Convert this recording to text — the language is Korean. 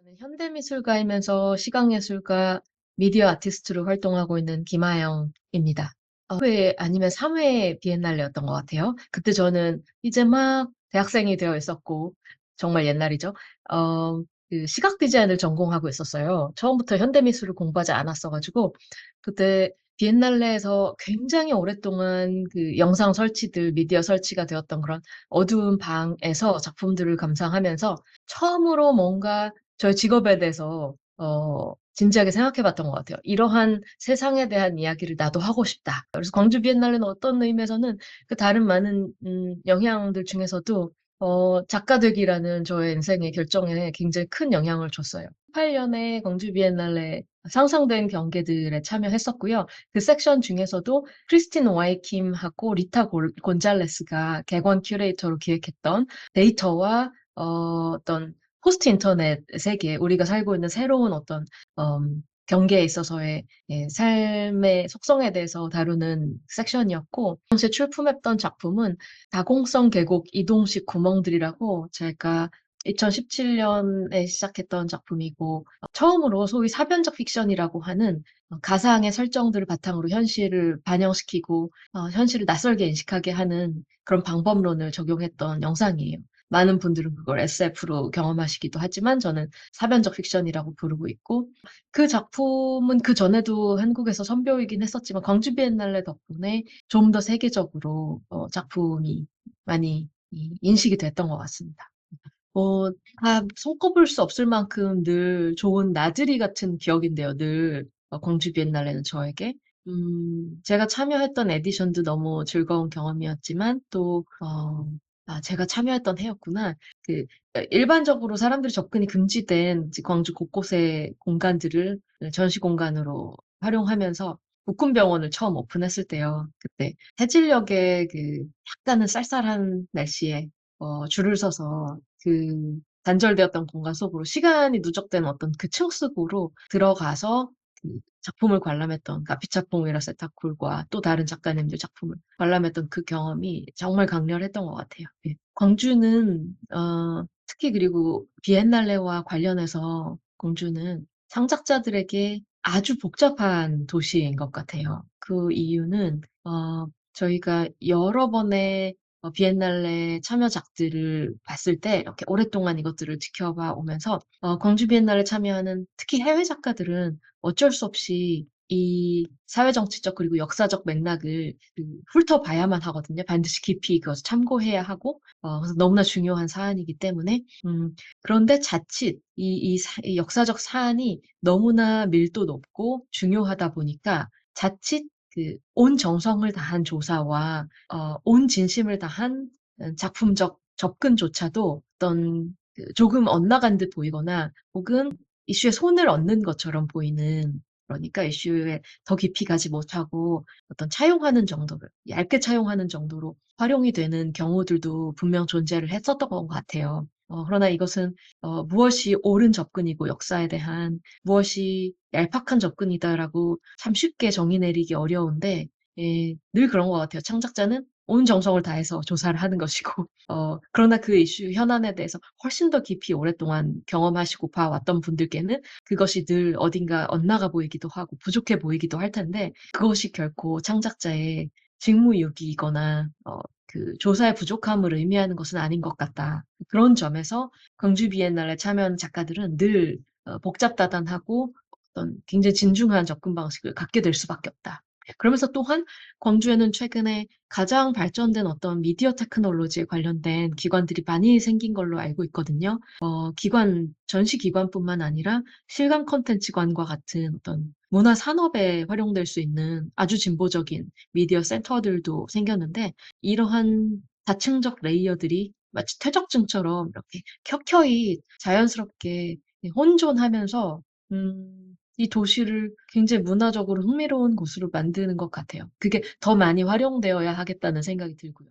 저는 현대미술가이면서 시각예술가, 미디어 아티스트로 활동하고 있는 김아영입니다. 어2회 아니면 3회 비엔날레였던 것 같아요. 그때 저는 이제 막 대학생이 되어 있었고 정말 옛날이죠. 어 그 시각 디자인을 전공하고 있었어요. 처음부터 현대미술을 공부하지 않았어 가지고 그때 비엔날레에서 굉장히 오랫동안 그 영상 설치들 미디어 설치가 되었던 그런 어두운 방에서 작품들을 감상하면서 처음으로 뭔가 저의 직업에 대해서 어 진지하게 생각해 봤던 것 같아요. '이러한 세상에 대한 이야기를 나도 하고 싶다.' 그래서 광주 비엔날레는 어떤 의미에서는 그 다른 많은 음 영향들 중에서도 어 작가 되기라는 저의 인생의 결정에 굉장히 큰 영향을 줬어요. 8 년에 광주 비엔날레 상상된 경계들에 참여했었고요. 그 섹션 중에서도 크리스틴 와이킴하고 리타 골 곤잘레스가 객원 큐레이터로 기획했던 데이터와 어 어떤 포스트 인터넷 세계, 우리가 살고 있는 새로운 어떤 엄 경계에 있어서의 예 삶의 속성에 대해서 다루는 섹션이었고 당시에 출품했던 작품은 다공성 계곡 이동식 구멍들이라고 제가 2017 년에 시작했던 작품이고 처음으로 소위 사변적 픽션이라고 하는 어 가상의 설정들을 바탕으로 현실을 반영시키고 어 현실을 낯설게 인식하게 하는 그런 방법론을 적용했던 영상이에요. 많은 분들은 그걸 SF로 경험하시기도 하지만 저는 사변적 픽션이라고 부르고 있고 그 작품은 그 전에도 한국에서 선보이긴 했었지만 광주 비엔날레 덕분에 좀 더 세계적으로 어 작품이 많이 이 인식이 됐던 것 같습니다. 어다 손꼽을 수 없을 만큼 늘 좋은 나들이 같은 기억인데요 늘어 광주 비엔날레는 저에게. 음 제가 참여했던 에디션도 너무 즐거운 경험이었지만 또 어' 아 제가 참여했던 해였구나.' 그어 일반적으로 사람들이 접근이 금지된 광주 곳곳의 공간들을 예 전시 공간으로 활용하면서 국군병원을 처음 오픈했을 때요. 그때 해질녘에 그 약간은 쌀쌀한 날씨에 어 줄을 서서 그 단절되었던 공간 속으로 시간이 누적된 어떤 그 층 속으로 들어가서 그 작품을 관람했던 까피차퐁 위라세타쿨과 또 다른 작가님들 작품을 관람했던 그 경험이 정말 강렬했던 것 같아요. 예. 광주는 어 특히 그리고 비엔날레와 관련해서 광주는 창작자들에게 아주 복잡한 도시인 것 같아요. 그 이유는 어 저희가 여러 번의 어 비엔날레 참여작들을 봤을 때 이렇게 오랫동안 이것들을 지켜봐 오면서 어 광주 비엔날레 참여하는 특히 해외 작가들은 어쩔 수 없이 이 사회 정치적 그리고 역사적 맥락을 그 훑어봐야만 하거든요. 반드시 깊이 그것을 참고해야 하고 어 그래서 너무나 중요한 사안이기 때문에 음 그런데 자칫 이 이 사 이 역사적 사안이 너무나 밀도 높고 중요하다 보니까 자칫 그 온 정성을 다한 조사와 어 온 진심을 다한 어 작품적 접근조차도 어떤 그 조금 엇나간 듯 보이거나 혹은 이슈에 손을 얹는 것처럼 보이는 그러니까 이슈에 더 깊이 가지 못하고 어떤 차용하는 정도를 얇게 차용하는 정도로 활용이 되는 경우들도 분명 존재를 했었던 것 같아요. 어 그러나 이것은 어 '무엇이 옳은 접근이고 역사에 대한 무엇이 얄팍한 접근이다.'라고 참 쉽게 정의 내리기 어려운데 예 늘 그런 것 같아요. 창작자는 온 정성을 다해서 조사를 하는 것이고 어 그러나 그 이슈 현안에 대해서 훨씬 더 깊이 오랫동안 경험하시고 봐왔던 분들께는 그것이 늘 어딘가 엇나가 보이기도 하고 부족해 보이기도 할 텐데 그것이 결코 창작자의 직무유기이거나 어 그 조사의 부족함을 의미하는 것은 아닌 것 같다. 그런 점에서 광주 비엔날레 참여하는 작가들은 늘어 복잡다단하고 어떤 굉장히 진중한 접근 방식을 갖게 될 수밖에 없다. 그러면서 또한 광주에는 최근에 가장 발전된 어떤 미디어 테크놀로지에 관련된 기관들이 많이 생긴 걸로 알고 있거든요. 어 기관 전시 기관뿐만 아니라 실감 콘텐츠관과 같은 어떤 문화 산업에 활용될 수 있는 아주 진보적인 미디어 센터들도 생겼는데 이러한 다층적 레이어들이 마치 퇴적층처럼 이렇게 켜켜이 자연스럽게 예 혼존하면서 음 이 도시를 굉장히 문화적으로 흥미로운 곳으로 만드는 것 같아요. 그게 더 많이 활용되어야 하겠다는 생각이 들고요.